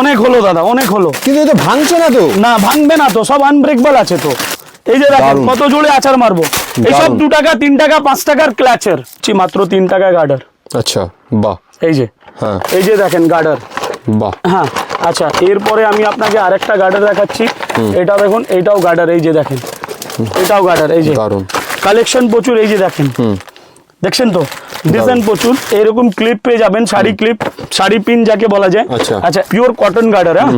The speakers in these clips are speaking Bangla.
অনেক হলো দাদা অনেক হলো। কিন্তু এটা ভাঙছে না তো? না ভাঙবে না তো সব আনব্রেকবল আছে তো। এই যে দেখেন কত জোরে আচার মারবো। এইসব। দু টাকা তিন টাকা পাঁচ টাকার ক্ল্যাচের মাত্র তিন টাকা গার্ডার আচ্ছা বাহ। এই যে হ্যাঁ। এই যে দেখেন গার্ডার বাহ। হ্যাঁ আচ্ছা এরপরে আমি আপনাকে আরেকটা গার্ডার দেখাচ্ছি। এটা দেখুন এইটাও গার্ডার এই যে দেখেন। এটাও গার্ডার এই যে। কালেকশন প্রচুর এই যে দেখেন। দেখছেন তো? ডিজাইন প্রচুর। এরকম ক্লিপ পেয়ে যাবেন শাড়ি ক্লিপ শাড়ি পিন যাকে বলা যায়। আচ্ছা। পিওর কটন গার্ডার হ্যাঁ?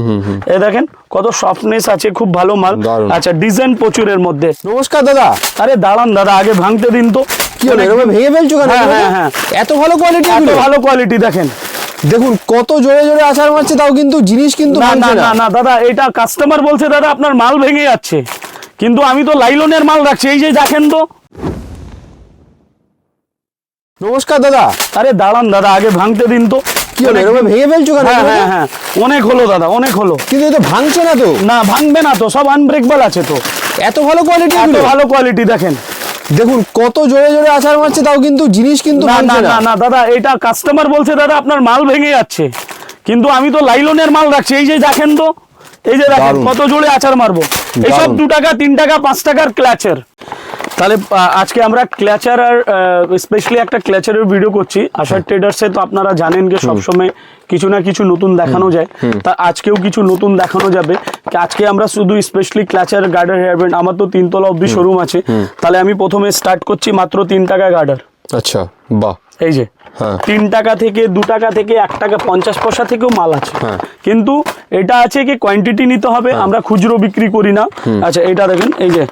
এই দেখেন কত সফটনেস আছে খুব ভালো মাল। আচ্ছা ডিজাইন প্রচুর এর মধ্যে। নমস্কার দাদা। আরে দাঁড়ান দাদা আগে ভাঙতে দিন তো। কি হলো এরকম ভেঙে ফেলছো কেন? হ্যাঁ, হ্যাঁ, হ্যাঁ। এত ভালো কোয়ালিটি এত ভালো কোয়ালিটি দেখেন। দেখুন কত জোরে জোরে মারছে তাও কিন্তু জিনিস কিন্তু না না না। দাদা এটা কাস্টমার বলছে দাদা আপনার মাল ভেঙে যাচ্ছে। কিন্তু আমি তো লাইলনের মাল রাখছি এই যে দেখেন তো। নমস্কার দাদা। আরে দাঁড়ান দাদা আগে ভাঙতে দিন তো। কি হলো? এরকম ভেঙে ফেলছো কেন? হ্যাঁ হ্যাঁ হ্যাঁ। অনেক হলো দাদা অনেক হলো। কিন্তু এটা ভাঙছে না তো। না ভাঙবে না তো সব আনব্রেকবল আছে তো। এত ভালো কোয়ালিটি এত ভালো কোয়ালিটি দেখেন। দেখুন কত জোরে জোরে আচার মারছে তাও কিন্তু জিনিস কিন্তু না না না। দাদা এটা কাস্টমার বলছে দাদা আপনার মাল ভেঙে যাচ্ছে। কিন্তু আমি তো লাইলনের মাল রাখছি এই যে দেখেন তো এই যে দেখেন কত জোরে আচার মারবো। এইসব। দু টাকা তিন টাকা পাঁচ টাকার ক্ল্যাচের তাহলে আজকে আমরা ক্ল্যাচার আর স্পেশালি একটা ক্ল্যাচারের ভিডিও করছি। আশার ট্রেডার্সে তো আপনারা জানেন যে সবসময় কিছু না কিছু নতুন দেখানো যায়। তা আজকেও কিছু নতুন দেখানো যাবে। আজকে আমরা শুধু specially clutcher garter hair band আমার তো তিনতলা অব্দি শোরুম আছে। তাহলে আমি প্রথমে স্টার্ট করছি মাত্র তিন টাকা গার্ডার আচ্ছা বাহ। এই যে হ্যাঁ। তিন টাকা থেকে দু টাকা থেকে এক টাকা পঞ্চাশ পয়সা থেকেও মাল আছে। হ্যাঁ। কিন্তু এটা আছে কি কোয়ান্টিটি নিতে হবে আমরা খুচরো বিক্রি করি না। আচ্ছা এটা দেখেন এই যে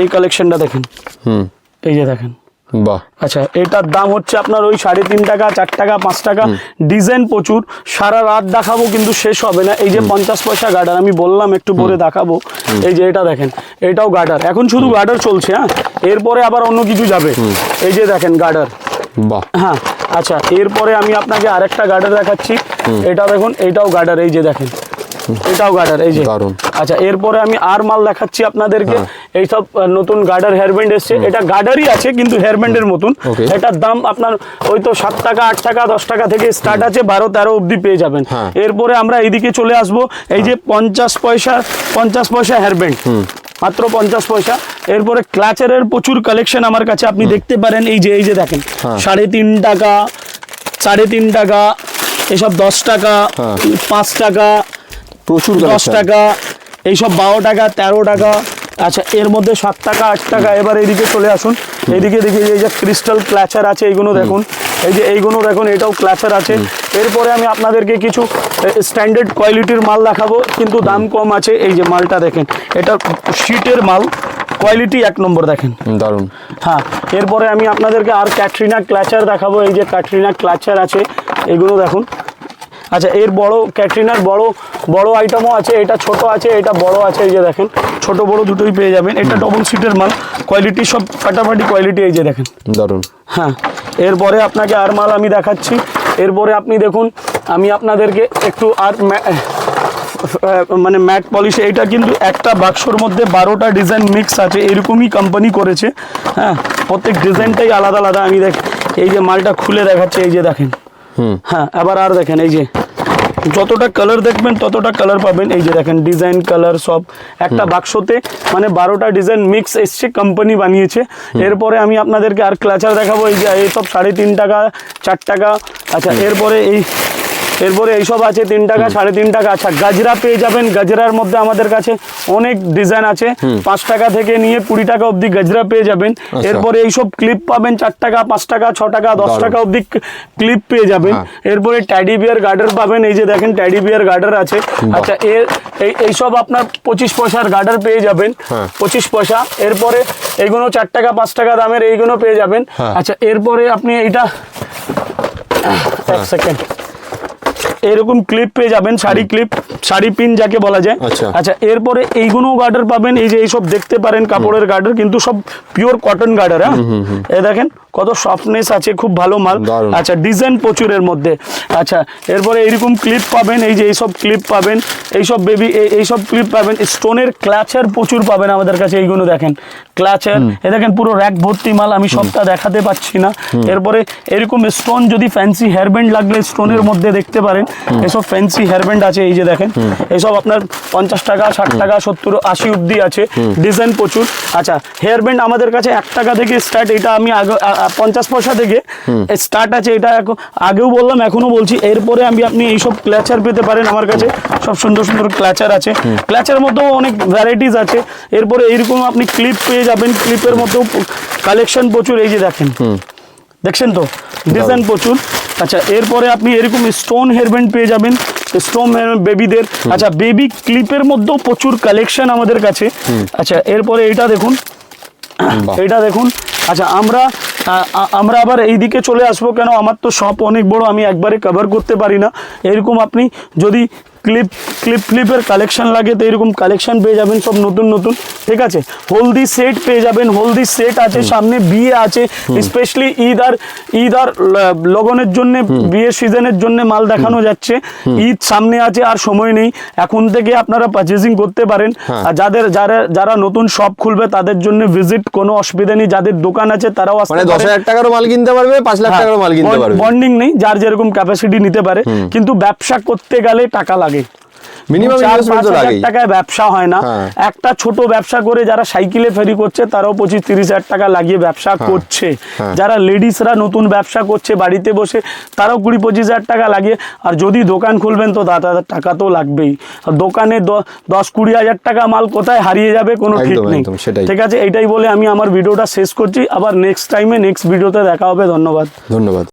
এই কালেকশনটা দেখেন। হুম। এই যে দেখেন। বাহ। আচ্ছা এটার দাম হচ্ছে আপনার ওই সাড়ে তিন টাকা চার টাকা পাঁচ টাকা। ডিজাইন প্রচুর। সারা রাত দেখাবো কিন্তু শেষ হবে না। এই যে পঞ্চাশ পয়সা গার্ডার আমি বললাম একটু পরে দেখাবো। এই যে এটা দেখেন এটাও গার্ডার এখন শুধু গার্ডার চলছে হ্যাঁ? এরপরে আবার অন্য কিছু যাবে। এই যে দেখেন গার্ডার বাহ। হ্যাঁ আচ্ছা এরপরে আমি আপনাকে আরেকটা গার্ডার দেখাচ্ছি। এটা দেখুন এটাও গার্ডার এই যে দেখেন। এটাও গার্ডার এই যে। আচ্ছা এরপরে আমি আর মাল দেখাচ্ছি আপনাদেরকে। এইসব আহ, নতুন গার্ডার হেয়ারব্যান্ড এসছে। এটা গার্ডারই আছে কিন্তু হেয়ারব্যান্ডের মতন। এটার দাম আপনার ওই তো সাত টাকা আট টাকা দশ টাকা থেকে স্টার্ট আছে বারো তেরো অবধি পেয়ে যাবেন। হ্যাঁ। এরপরে আমরা এইদিকে চলে আসব। এই যে পঞ্চাশ পয়সা পঞ্চাশ পয়সা হেয়ারব্যান্ড মাত্র পঞ্চাশ পয়সা। এরপরে ক্লাচারের প্রচুর কালেকশন আমার কাছে আপনি দেখতে পারেন। এই যে এই যে দেখেন। হ্যাঁ। সাড়ে তিন টাকা সাড়ে তিন টাকা এসব দশ টাকা হ্যাঁ। পাঁচ টাকা প্রচুর দশ। টাকা এইসব বারো টাকা তেরো টাকা আচ্ছা এর মধ্যে সাত টাকা আট টাকা এবার এইদিকে চলে আসুন। এইদিকে দেখি এই যে ক্রিস্টাল ক্ল্যাচার আছে এইগুলো দেখুন। এই যে এইগুলো দেখুন এটাও ক্ল্যাচার আছে। এরপরে আমি আপনাদেরকে কিছু স্ট্যান্ডার্ড কোয়ালিটির মাল দেখাবো কিন্তু দাম কম আছে। এই যে মালটা দেখেন এটা শীটের মাল কোয়ালিটি এক নম্বর দেখেন। দারুণ। হ্যাঁ এরপরে আমি আপনাদেরকে আর ক্যাটরিনা ক্ল্যাচার দেখাবো এই যে ক্যাটরিনা ক্ল্যাচার আছে এগুলো দেখুন। আচ্ছা এর বড় ক্যাটরিনার বড় বড় আইটেমও আছে এটা ছোট আছে এটা বড় আছে এই যে দেখেন ছোট বড় দুটোই পেয়ে যাবেন। এটা ডবল সিটের মাল কোয়ালিটি সব ফাটাফাটি কোয়ালিটি এই যে দেখেন। দারুণ। হ্যাঁ এরপরে আপনাকে আর মাল আমি দেখাচ্ছি। এরপরে আপনি দেখুন আমি আপনাদেরকে একটু আর মানে ম্যাট পলিশ এইটা কিন্তু একটা বাক্সর মধ্যে বারোটা ডিজাইন মিক্স আছে এরকমই কোম্পানি করেছে। হ্যাঁ প্রত্যেক ডিজাইনটাই আলাদা আলাদা। আমি দেখ এই যে মালটা খুলে দেখাচ্ছে এই যে দেখেন। হুম। হ্যাঁ আবার আর দেখেন এই যে যতটা কালার দেখবেন ততটা কালার পাবেন। এই যে দেখেন ডিজাইন কালার সব একটা বাক্সতে মানে বারোটা ডিজাইন মিক্স এসছে কোম্পানি বানিয়েছে। এরপরে আমি আপনাদেরকে আর ক্লাচার দেখাবো এই যে এই সব সাড়ে তিন টাকা চার টাকা। আচ্ছা এরপরে এই এরপরে এইসব আছে তিন টাকা সাড়ে তিন টাকা। আচ্ছা গাজরা পেয়ে যাবেন। গাজরার মধ্যে আমাদের কাছে অনেক ডিজাইন আছে। পাঁচ টাকা থেকে নিয়ে কুড়ি টাকা অবধি গাজরা পেয়ে যাবেন। এরপরে এইসব ক্লিপ পাবেন চার টাকা পাঁচ টাকা ছ টাকা দশ টাকা অবধি ক্লিপ পেয়ে যাবেন। হ্যাঁ। এরপরে ট্যাডি বিয়ার গার্ডার পাবেন। এই যে দেখেন ট্যাডি বিয়ার গার্ডার আছে। আচ্ছা এর এই এইসব আপনার পঁচিশ পয়সার গার্ডার পেয়ে যাবেন। হ্যাঁ। পঁচিশ পয়সা। এরপরে এইগুলো চার টাকা পাঁচ টাকা দামের এইগুলো পেয়ে যাবেন। হ্যাঁ। আচ্ছা এরপরে আপনি এইটা এক সেকেন্ড এরকম ক্লিপ পেয়ে যাবেন শাড়ি ক্লিপ শাড়ি পিন যাকে বলা যায়। আচ্ছা। আচ্ছা এরপরে এইগুলো গার্ডার পাবেন এই যে এইসব দেখতে পারেন কাপড়ের গার্ডার কিন্তু সব পিওর কটন গার্ডার হ্যাঁ? এ দেখেন কত সফটনেস আছে খুব ভালো মাল। আচ্ছা ডিজাইন প্রচুরের মধ্যে। আচ্ছা এরপরে এইরকম ক্লিপ পাবেন এই যে এইসব ক্লিপ পাবেন এইসব বেবি এইসব ক্লিপ পাবেন স্টোনের ক্লাচার প্রচুর পাবেন আমাদের কাছে এইগুলো দেখেন। ক্লাচার এ দেখেন পুরো র্যাক ভর্তি মাল আমি সবটা দেখাতে পাচ্ছি না। এরপরে এরকম স্টোন যদি ফ্যান্সি হেয়ারব্যান্ড লাগলে স্টোনের মধ্যে দেখতে পারেন। এসব ফ্যান্সি হেয়ারব্যান্ড আছে এই যে দেখেন। এসব আপনার পঞ্চাশ টাকা ষাট টাকা সত্তর আশি অব্দি আছে। ডিজাইন প্রচুর। আচ্ছা হেয়ারব্যান্ড আমাদের কাছে এক টাকা থেকে স্টার্ট এটা আমি আগে পঞ্চাশ পয়সা থেকে। স্টার্ট আছে এটা আগেও বললাম এখনও বলছি। এরপরে আমি আপনি এইসব ক্ল্যাচার পেতে পারেন আমার কাছে। সব সুন্দর সুন্দর ক্ল্যাচার আছে। ক্ল্যাচার মধ্যেও অনেক ভ্যারাইটিস আছে। এরপরে এইরকম আপনি ক্লিপ পেয়ে যাবেন। ক্লিপের মধ্যেও কালেকশন প্রচুর। এই যে দেখেন। দেখছেন তো? ডিজাইন প্রচুর। আচ্ছা এরপরে আপনি এরকম স্টোন হেয়ারব্যান্ড পেয়ে যাবেন। স্টোন বেবিদের আচ্ছা বেবি ক্লিপের মধ্যেও প্রচুর কালেকশন আমাদের কাছে। আচ্ছা এরপরে এইটা দেখুন। এটা দেখুন। আচ্ছা আমরা আমরা আবার এই দিকে চলে আসব কেন? আমার তো শপ অনেক বড়, আমি একবারে কভার করতে পারি না। এরকম আপনি যদি ক্লিপ ক্লিপ ক্লিপের কালেকশন লাগে তো এরকম কালেকশন পেয়ে যাবেন সব নতুন নতুন ঠিক আছে? হলদি সেট পেয়ে যাবেন হলদি সেট আছে সামনে বিয়ে আছে স্পেশালি ঈদ আর ঈদ আর লগনের জন্য বিয়ের সিজনের জন্য মাল দেখানো যাচ্ছে। ঈদ সামনে আছে আর সময় নেই। এখন থেকে আপনারা পারচেজিং করতে পারেন। হ্যাঁ। আর যাদের যারা যারা নতুন শপ খুলবে তাদের জন্য ভিজিট কোনো অসুবিধা নেই। যাদের দোকান আছে তারাও আসতে মানে দশ। হাজার টাকারও মাল কিনতে পারবে পাঁচ লাখ টাকারও মাল কিনতে পারবে। বন্ডিং নেই যার যেরকম ক্যাপাসিটি নিতে পারে। কিন্তু ব্যবসা করতে গেলে টাকা লাগে। মিনিমাম ইনভেস্টমেন্ট তো হাজার টাকায় ব্যবসা হয় না। হ্যাঁ। একটা ছোট ব্যবসা করে যারা সাইকেলে ফেরি করছে তারাও পঁচিশ তিরিশ হাজার টাকা লাগিয়ে ব্যবসা করছে। হ্যাঁ। যারা লেডিসরা নতুন ব্যবসা করছে বাড়িতে বসে তারাও কুড়ি পঁচিশ হাজার টাকা লাগিয়ে আর যদি দোকান খুলবেন তো দাদা টাকা তো লাগবেই। আর দোকানে দশ কুড়ি হাজার টাকা মাল কোথায় হারিয়ে যাবে কোনো ঠিক নেই। ঠিক আছে? এটাই বলে আমি আমার ভিডিওটা শেষ করছি। আবার নেক্সট টাইমে নেক্সট ভিডিওতে দেখা হবে। ধন্যবাদ। ধন্যবাদ।